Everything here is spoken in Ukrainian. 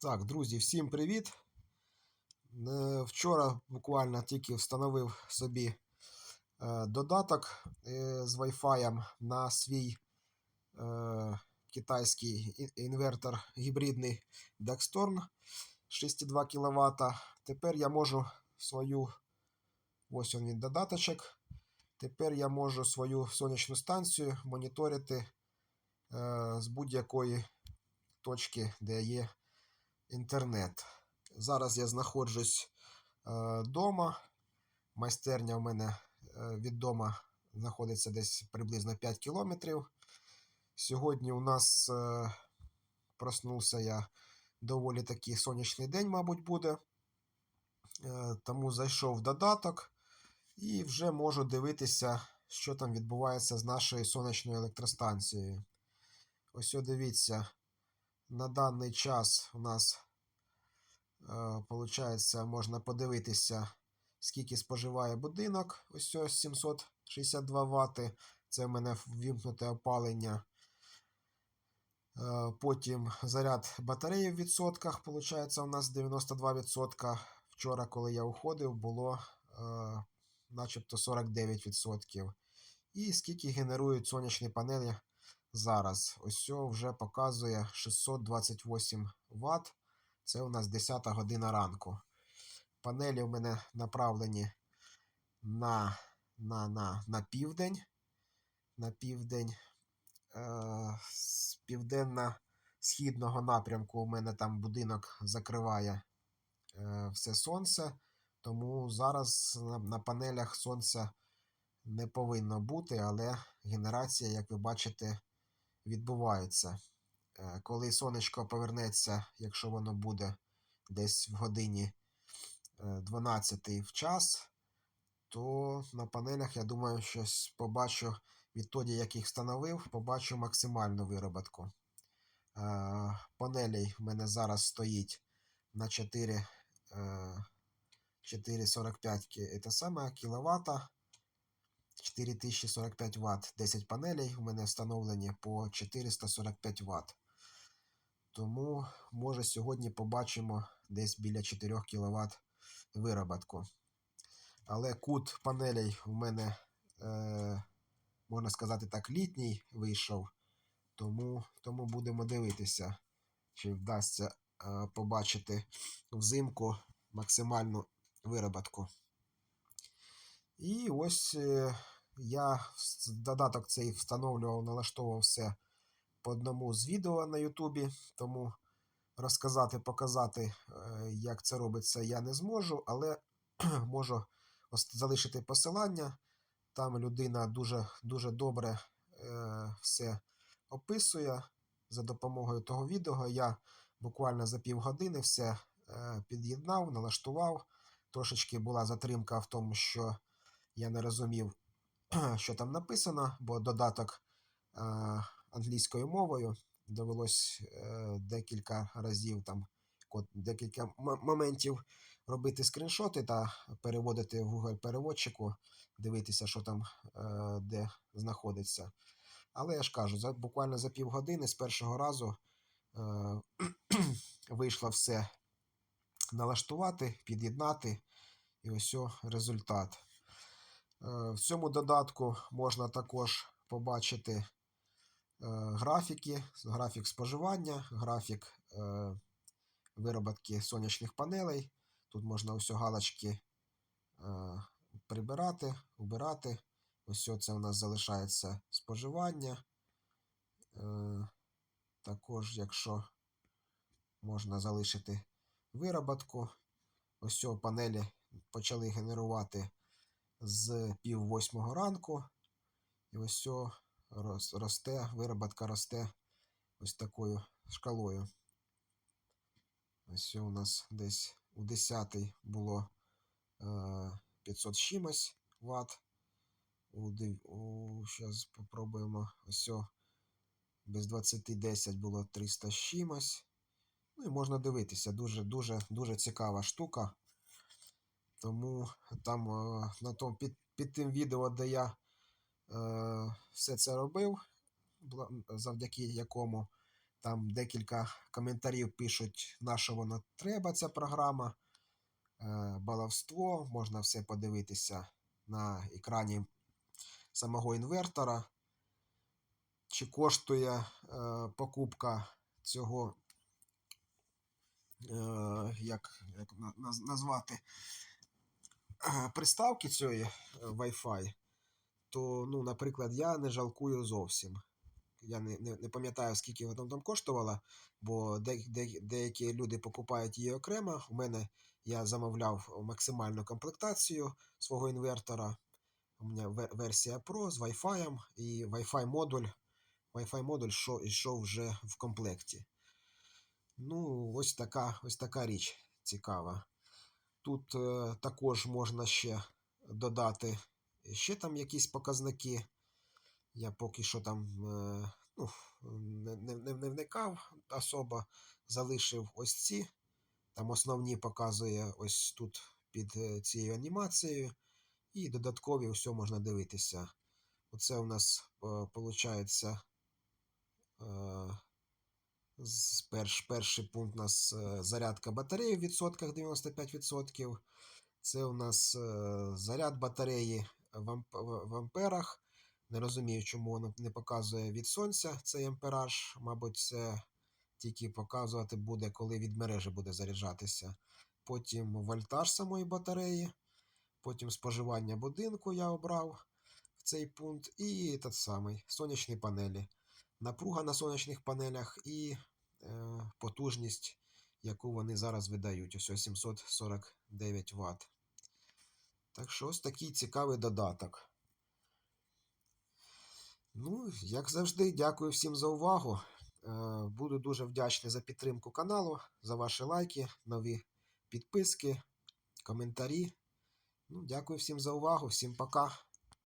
Так, друзі, всім привіт. Е, Вчора буквально тільки встановив собі е, додаток е, з Wi-Fi на свій китайський інвертор гібридний Dextorn 6,2 кВт. Тепер я можу свою, ось він додаточок. Тепер я можу свою сонячну станцію моніторити з будь-якої точки, де є інтернет. Зараз я знаходжусь вдома. Майстерня в мене е, від дома знаходиться десь приблизно 5 кілометрів. Сьогодні у нас е, проснувся я доволі такий сонячний день, мабуть, буде. Е, Тому зайшов в додаток і вже можу дивитися, що там відбувається з нашою сонячною електростанцією. Ось дивіться, на даний час у нас Е, Получається, можна подивитися, скільки споживає будинок. Ось ось 762 Вт. Це в мене ввімкнуте опалення. Е, Потім заряд батареї в відсотках. Получається, у нас 92%. Вчора, коли я уходив, було е, начебто 49%. І скільки генерують сонячні панелі зараз. Ось о, вже показує 628 Вт. Це у нас 10 година ранку. Панелі у мене направлені на на, на, на південь. На південь е, з південно-східного напрямку у мене там будинок закриває е, все сонце. Тому зараз на, на панелях сонця не повинно бути, але генерація, як ви бачите, відбувається. Е, Коли сонечко повернеться, якщо воно буде десь в годині е, 12 в час, то на панелях, я думаю, щось побачу відтоді, як їх встановив, побачу максимальну вироботку. Е, Панелей в мене зараз стоїть на 4, е, 4,45 ки- це кіловата. 4045 Вт. 10 панелей у мене встановлені по 445 Вт. Тому, може, сьогодні побачимо десь біля 4 кВт вироботку. Але кут панелей у мене, е, можна сказати так, літній вийшов. Тому, тому будемо дивитися, чи вдасться е, побачити взимку максимальну вироботку. І ось е, я додаток цей встановлював, налаштовував все по одному з відео на Ютубі, тому розказати, показати, е, як це робиться, я не зможу, але можу залишити посилання. Там людина дуже, дуже добре е, все описує за допомогою того відео. Я буквально за півгодини все під'єднав, налаштував. Трошечки була затримка в тому, що я не розумів, що там написано, бо додаток е, англійською мовою довелось е, декілька разів там декілька моментів робити скріншоти та переводити в Google переводчику, дивитися, що там е, де знаходиться. Але я ж кажу, за, буквально за півгодини з першого разу вийшло все налаштувати, під'єднати, і ось результат. Е, В цьому додатку можна також побачити е, графіки, графік споживання, графік е, вироботки сонячних панелей. Тут можна ось галочки прибирати, убирати. Ось це у нас залишається споживання. Також, якщо можна залишити вироботку, ось панелі почали генерувати з пів восьмого ранку. І ось рос- росте, вироботка росте ось такою шкалою. Ось у нас десь у 10 було е, 500 з чимось Вт. У, у, зараз попробуємо. Ось без 20-10 було 300 з чимось. Ну і можна дивитися. Дуже, дуже, дуже цікава штука. Тому там е, на тому, під, під тим відео, де я е, все це робив, завдяки якому Там декілька коментарів пишуть, на що воно треба, ця програма. Е, баловство, можна все подивитися на екрані самого інвертора. Чи коштує е, покупка цього, е, як, як назвати, приставки цієї е, Wi-Fi, то, ну, наприклад, я не жалкую зовсім. Я не, не, не пам'ятаю, скільки вона там коштувала, бо де, де, деякі люди покупають її окремо. У мене я замовляв максимальну комплектацію свого інвертора. У мене ве- версія Pro з Wi-Fi і Wi-Fi модуль. Wi-Fi модуль шо- йшов вже в комплекті. Ну, ось така, ось така річ цікава. Тут е, також можна ще додати ще там якісь показники. Я поки що там е, ну, не, не, не вникав особо, залишив ось ці. Там основні показує ось тут під е, цією анімацією. І додаткові все можна дивитися. Оце у нас виходить перш, перший пункт у нас е, зарядка батареї в відсотках 95%. Це у нас е, заряд батареї в, амп, в, в амперах. Не розумію, чому воно не показує від сонця цей ампераж. Мабуть, це тільки показувати буде, коли від мережі буде заряджатися. Потім вольтаж самої батареї, потім споживання будинку я обрав в цей пункт, і той самий сонячні панелі. Напруга на сонячних панелях і е, потужність, яку вони зараз видають. Ось 749 Вт. Так що ось такий цікавий додаток. Ну, як завжди, дякую всім за увагу. Е, Буду дуже вдячний за підтримку каналу, за ваші лайки, нові підписки, коментарі. Ну, дякую всім за увагу, всім пока.